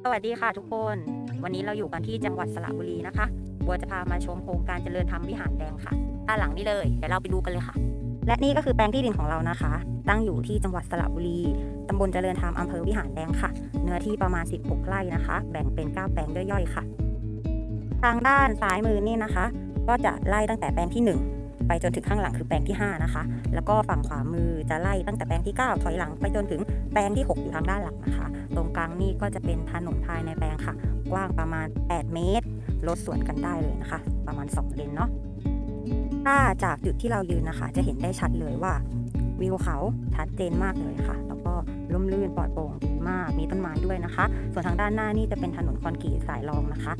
สวัสดีค่ะทุกคน วันนี้เราอยู่กันที่จังหวัดสระบุรีนะคะบัวจะพามาชมโครงการเจริญธรรมวิหารแดงค่ะด้านหลังนี้เลยเดี๋ยวเราไปดูกันเลยค่ะ และนี่ก็คือแปลงที่ดินของเรานะคะ ตั้งอยู่ที่จังหวัดสระบุรีตำบลเจริญธรรมอำเภอวิหารแดงค่ะ เนื้อที่ประมาณ 16 ไร่นะคะ แบ่งเป็น 9 แปลงย่อยๆค่ะ ทางด้านซ้ายมือนี่นะคะ ก็จะไล่ตั้งแต่แปลงที่ 1 ไปจนถึงข้างหลังคือแปลงที่ 5 นะคะ แล้วก็ฝั่งขวามือจะไล่ตั้งแต่แปลงที่ 9 ถอยหลังไปจนถึงแปลงที่ 6 อยู่ทางด้านหลังนะคะ ตรงกลางนี่ก็จะเป็นถนนภายในแปลงค่ะ กว้างประมาณ 8 เมตร รถสวนกันได้เลยนะคะ ประมาณ 2 เลนเนาะ ถ้าจากจุดที่เรายืนนะคะ จะเห็นได้ชัดเลยว่าวิวเขาชัดเจนมากเลยค่ะ แล้วก็ร่มรื่นปลอดโปร่งดีมาก มีต้นไม้ด้วยนะคะ ส่วนทางด้านหน้านี่จะเป็นถนนคอนกรีตสายรองนะคะ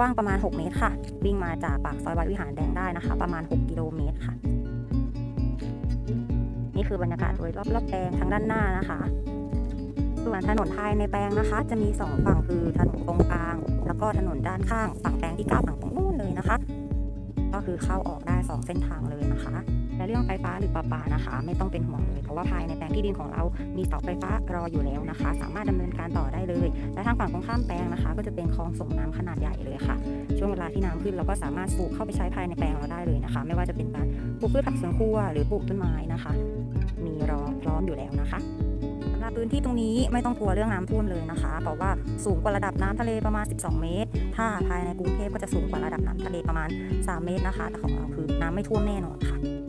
ว้างประมาณ 6 เมตรค่ะ วิ่งมาจากปากซอยวัดวิหารแดงได้นะคะ ประมาณ 6 กิโลเมตรค่ะ นี่คือบรรยากาศโดยรอบๆแปลงทางด้านหน้านะคะส่วนถนนภายในแปลงนะคะ จะมี 2 ฝั่งคือถนนตรงกลาง แล้วก็ถนนด้านข้าง ฝั่งแปลงที่เก้าฝั่งตรงนู้นเลยนะคะ ก็คือเข้าออกได้ 2 เส้นทางเลยนะคะ และเรื่องไฟฟ้าหรือประปานะคะ ไม่ต้องเป็นห่วงเลย เพราะว่าภายในแปลงที่ดินของเรา มีเสาไฟฟ้ารออยู่แล้วนะคะ สามารถดำเนินการต่อได้เลย และทางฝั่งตรงข้ามแปลงนะคะ ก็จะเป็นคลองส่งน้ำขนาดใหญ่เลยค่ะ ช่วงเวลาที่น้ำขึ้นเราก็สามารถสูบเข้าไปใช้ภายในแปลงเราได้เลยนะคะ ไม่ว่าจะเป็นการปลูกพืชผักสวนครัวหรือปลูกต้นไม้นะคะ มีรอพร้อมอยู่แล้วนะคะสำหรับพื้นที่ตรงนี้ไม่ต้องกลัวเรื่องน้ำท่วมเลยนะคะ เพราะว่าสูงกว่าระดับน้ำทะเลประมาณ 12 เมตร ถ้าภายในกรุงเทพก็จะสูงกว่าระดับน้ำทะเลประมาณ 3 เมตรนะคะ แต่ของเราคือน้ำไม่ท่วมแน่นอนค่ะ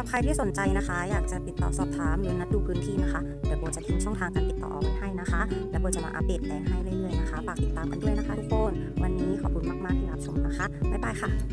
รับใครที่สนใจนะคะ อยากจะติดต่อสอบถามหรือนัดดูพื้นที่นะคะ เดี๋ยวโบจะทิ้งช่องทางการติดต่อเอาไว้ให้นะคะ แล้วโบจะมาอัปเดตแต่งให้เรื่อยๆนะคะ ฝากติดตามกันด้วยนะคะทุกคน วันนี้ขอบคุณมากๆที่รับชมนะคะ บ๊ายบายค่ะ